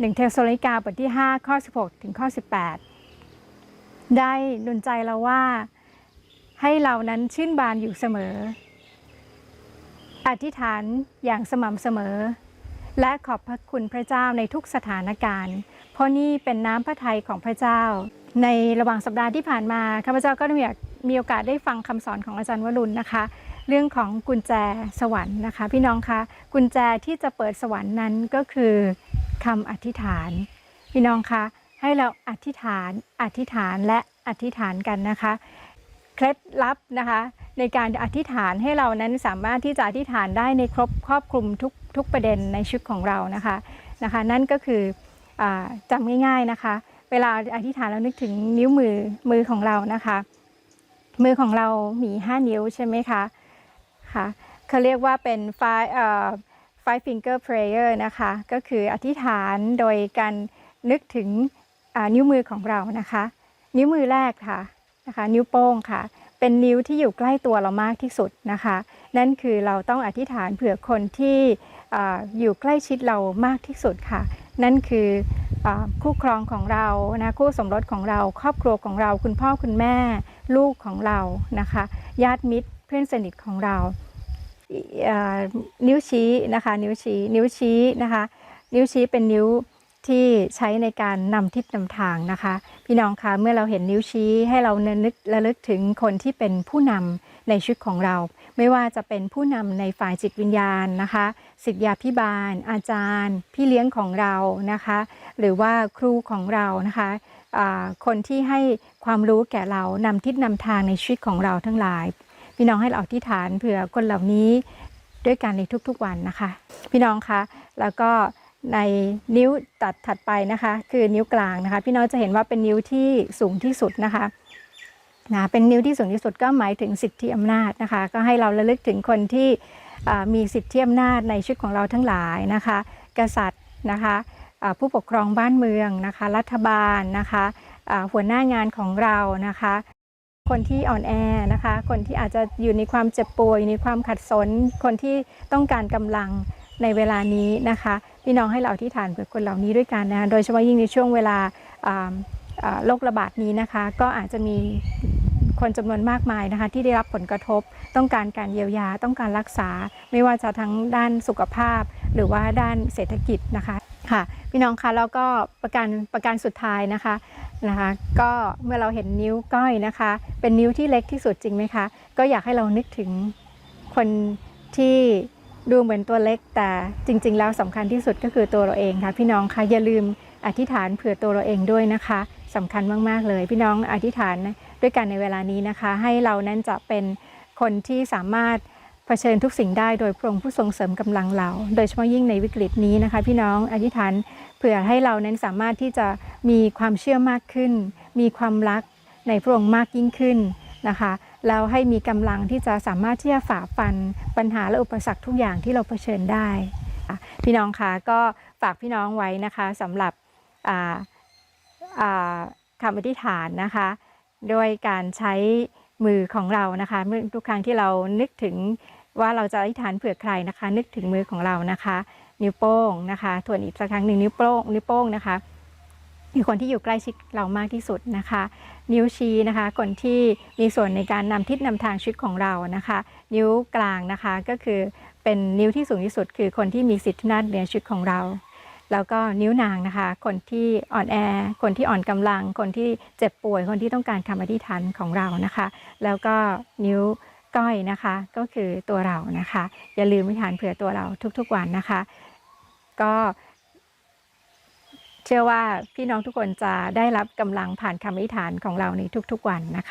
1เทสโลนิกาบทที่ 5 ข้อ 16 ถึงข้อ 18 ได้ดลใจเราว่า ให้เรานั้นชื่นบานอยู่เสมอ อธิษฐานอย่างสม่ำเสมอ และขอบพระคุณพระเจ้าในทุกสถานการณ์ เพราะนี่เป็นน้ำพระทัยของพระเจ้า ในระหว่างสัปดาห์ที่ผ่านมาข้าพเจ้าก็ได้มีโอกาสได้ฟังคำสอนของอาจารย์วรุณนะคะเรื่องของกุญแจสวรรค์นะคะ พี่น้องคะกุญแจที่จะเปิดสวรรค์นั้นก็คือ คำอธิษฐาน พี่น้องคะให้เราอธิษฐานอธิษฐานและอธิษฐานกันนะคะ เคล็ดลับนะคะ ในการอธิษฐานให้เรานั้นสามารถที่จะอธิษฐานได้ในครบครอบคลุมทุกทุกประเด็นในชีวิตของเรานะคะนะคะ นั่นก็คืออจำง่าย ๆนะคะ เวลาอธิษฐานเรานึกถึงนิ้วมือมือของเรานะคะ มือของเรามี 5 นิ้วใช่ไหมคะค่ะเขาเรียกว่าเป็น five เอ่อ five finger prayer นะคะ ก็คืออธิษฐานโดยการนึกถึงนิ้วมือของเรานะคะ นิ้วมือแรกค่ะนะคะ นิ้วโป้งค่ะ เป็นนิ้วที่อยู่ใกล้ตัวเรามากที่สุดนะคะ นั่นคือเราต้องอธิษฐานเผื่อคนที่ออยู่ใกล้ชิดเรามากที่สุดค่ะ นั่นคืออคู่ครองของเรานะคู่สมรสของเราครอบครัวของเรา คุณพ่อคุณแม่ ลูกของเรานะคะ ญาติมิตรเพื่อนสนิทของเรา นิ้วชี้นะคะนิ้วชี้นิ้วชี้นะคะนิ้วชี้เป็นนิ้วที่ใช้ในการนำทิศนำทางนะคะ พี่น้องคะเมื่อเราเห็นนิ้วชี้ให้เราเนึกระลึกถึงคนที่เป็นผู้นำในชีวิตของเรา ไม่ว่าจะเป็นผู้นำในฝ่ายจิตวิญญาณนะคะศิษยาพิบาล อาจารย์ พี่เลี้ยงของเรานะคะ หรือว่าครูของเรานะคะคนที่ให้ความรู้แก่เรานำทิศนำทางในชีวิตของเราทั้งหลาย พี่น้องให้เราอธิษฐานเผื่อคนเหล่านี้ด้วยกันในทุกๆวันนะคะ พี่น้องคะแล้วก็ในนิ้วตัดถัดไปนะคะ คือนิ้วกลางนะคะ พี่น้องจะเห็นว่าเป็นนิ้วที่สูงที่สุดนะคะนะเป็นนิ้วที่สูงที่สุดก็หมายถึงสิทธิอำนาจนะคะ ก็ให้เราระลึกถึงคนที่มีสิทธิอำนาจในชีวิตของเราทั้งหลายนะคะ กษัตริย์นะคะผู้ปกครองบ้านเมืองนะคะ รัฐบาลนะคะหัวหน้างานของเรานะคะ คนที่อ่อนแอนะคะ คนที่อาจจะอยู่ในความเจ็บป่วยอยู่ในความขัดสน คนที่ต้องการกำลังในเวลานี้นะคะ พี่น้องให้เราอธิษฐานเผื่อคนเหล่านี้ด้วยกันนะคะโดยเฉพาะยิ่งในช่วงเวลาโรคระบาดนี้นะคะ ก็อาจจะมีคนจำนวนมากมายนะคะ ที่ได้รับผลกระทบ ต้องการการเยียวยาต้องการรักษา ไม่ว่าจะทั้งด้านสุขภาพ หรือว่าด้านเศรษฐกิจนะคะค่ะพี่น้องคะแล้วก็ประการประการสุดท้ายนะคะ นะคะ ก็เมื่อเราเห็นนิ้วก้อยนะคะ เป็นนิ้วที่เล็กที่สุดจริงไหมคะ ก็อยากให้เรานึกถึงคนที่ดูเหมือนตัวเล็กแต่จริง ๆ แล้วสำคัญที่สุดก็คือตัวเราเองค่ะพี่น้องคะอย่าลืมอธิษฐานเผื่อตัวเราเองด้วยนะคะสำคัญมากๆเลย พี่น้องอธิษฐานด้วยกันในเวลานี้นะคะ ให้เรานั้นจะเป็นคนที่สามารถ เผชิญทุกสิ่งได้โดยพระองค์ผู้ทรงเสริมกำลังเรา โดยเฉพาะยิ่งในวิกฤตนี้นะคะ พี่น้องอธิษฐานเผื่อให้เรานั้นสามารถที่จะมีความเชื่อมากขึ้น มีความรักในพระองค์มากยิ่งขึ้นนะคะแล้วให้มีกำลังที่จะสามารถที่จะฝ่าฟันปัญหาและอุปสรรคทุกอย่างที่เราเผชิญได้ พี่น้องคะก็ฝากพี่น้องไว้นะคะสำหรับอ่าอ่าคำอธิษฐานนะคะ โดยการใช้ มือของเรานะคะเมื่อทุกครั้งที่เรานึกถึงว่าเราจะอธิษฐานเผื่อใครนะคะ นึกถึงมือของเรานะคะ นิ้วโป้งนะคะทวนอีกสักครั้งหนึ่งนิ้วโป้งนิ้วโป้งนะคะคือคนที่อยู่ใกล้ชิดเรามากที่สุดนะคะ นิ้วชี้นะคะ คนที่มีส่วนในการนำทิศนำทางชีวิตของเรานะคะ นิ้วกลางนะคะก็คือเป็นนิ้วที่สูงที่สุด คือคนที่มีสิทธิอำนาจเหนือชีวิตของเรา แล้วก็นิ้วนางนะคะ คนที่อ่อนแอ คนที่อ่อนกำลัง คนที่เจ็บป่วย คนที่ต้องการคำอธิษฐานของเรานะคะ แล้วก็นิ้วก้อยนะคะ ก็คือตัวเรานะคะ อย่าลืมอธิษฐานเผื่อตัวเราทุกๆวันนะคะ ก็เชื่อว่าพี่น้องทุกคนจะได้รับกำลังผ่านคำอธิษฐานของเราในทุกๆวันนะคะ